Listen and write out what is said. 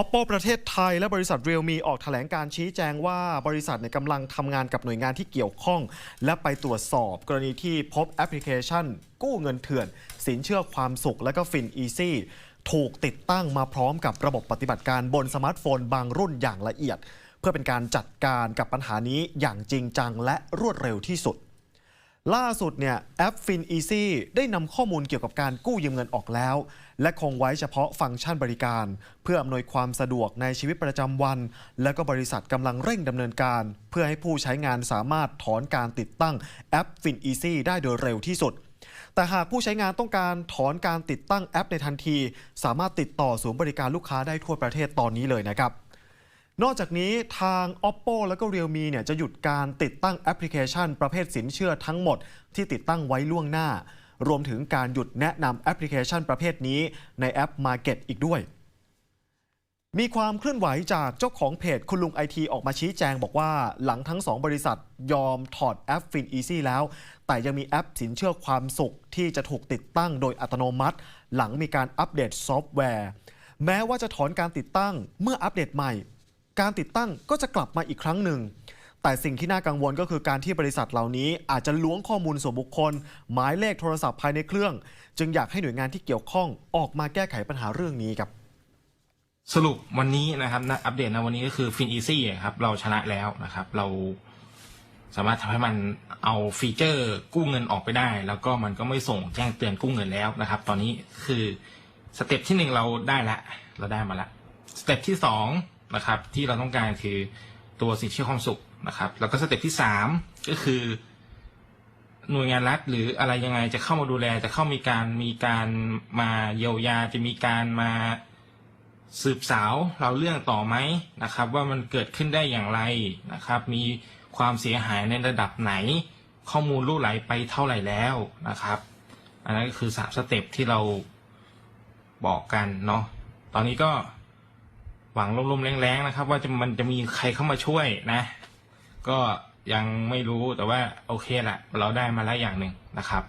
Oppo ประเทศไทยและบริษัท Realme ออกแถลงการชี้แจงว่าบริษัทเนี่ยกำลังทำงานกับหน่วยงานที่เกี่ยวข้อง และไปตรวจสอบกรณีที่พบแอปพลิเคชัน กู้เงินเถื่อน สินเชื่อความสุขและก็ฟิน Easy ถูกติดตั้งมาพร้อมกับระบบปฏิบัติการบนสมาร์ทโฟนบางรุ่นอย่างละเอียด เพื่อเป็นการจัดการกับปัญหานี้อย่างจริงจังและรวดเร็วที่สุด ล่าสุดเนี่ยแอป Fin Easy ได้นำข้อมูลเกี่ยวกับการกู้ยืมเงินออกแล้ว และคงไว้เฉพาะฟังก์ชันบริการ เพื่ออำนวยความสะดวกในชีวิตประจำวัน และก็บริษัทกำลังเร่งดำเนินการ เพื่อให้ผู้ใช้งานสามารถถอนการติดตั้งแอป Fin Easy ได้โดยเร็วที่สุด แต่หากผู้ใช้งานต้องการถอนการติดตั้งแอปในทันที สามารถติดต่อศูนย์บริการลูกค้าได้ทั่วประเทศตอนนี้เลยนะครับ นอกจากนี้ทาง Oppo แล้วก็ Realme เนี่ยจะหยุดการติดตั้งแอปพลิเคชัน ประเภทสินเชื่อทั้งหมดที่ติดตั้งไว้ล่วงหน้า รวมถึงการหยุดแนะนำแอปพลิเคชันประเภทนี้ในแอป Market อีกด้วย มีความเคลื่อนไหวจากเจ้าของเพจคุณลุงไอทีออกมาชี้แจงบอกว่าหลังทั้ง 2 บริษัทยอมถอดแอป Fin Easy แล้ว แต่ยังมีแอปสินเชื่อความสุขที่จะถูกติดตั้งโดยอัตโนมัติ หลังมีการอัปเดตซอฟต์แวร์ แม้ว่าจะถอนการติดตั้งเมื่ออัปเดตใหม่ การติดตั้งก็จะกลับมาอีกครั้งหนึ่ง แต่สิ่งที่น่ากังวลก็คือการที่บริษัทเหล่านี้อาจจะล้วงข้อมูลส่วนบุคคล หมายเลขโทรศัพท์ภายในเครื่อง จึงอยากให้หน่วยงานที่เกี่ยวข้องออกมาแก้ไขปัญหาเรื่องนี้ครับสรุปวันนี้นะครับนะอัปเดตนะวันนี้ก็คือฟินอีซี่ครับเราชนะแล้วนะครับ เราสามารถทำให้มันเอาฟีเจอร์กู้เงินออกไปได้ แล้วก็มันก็ไม่ส่งแจ้งเตือนกู้เงินแล้วนะครับ ตอนนี้คือสเต็ปที่หนึ่งเราได้ละ เราได้มาละสเต็ปที่สอง นะครับ ที่เราต้องการคือตัวสินเชื่อความสุขนะครับ แล้วก็สเต็ปที่สามก็คือ หน่วยงานรัฐหรืออะไรยังไงจะเข้ามาดูแล จะเข้ามีการมีการมาเยียวยาจะมีการมาสืบสาวเราเรื่องต่อไหมนะครับ ว่ามันเกิดขึ้นได้อย่างไรนะครับ มีความเสียหายในระดับไหน ข้อมูลลู่ไหลไปเท่าไหร่แล้วนะครับ อันนั้นก็คือสามสเต็ปที่เราบอกกันเนาะตอนนี้ก็ หวังลมๆแรงๆนะครับ ว่าจะมันจะมีใครเข้ามาช่วยนะ ก็ยังไม่รู้แต่ว่าโอเคแหละเราได้มาแล้วอย่างหนึ่งนะครับ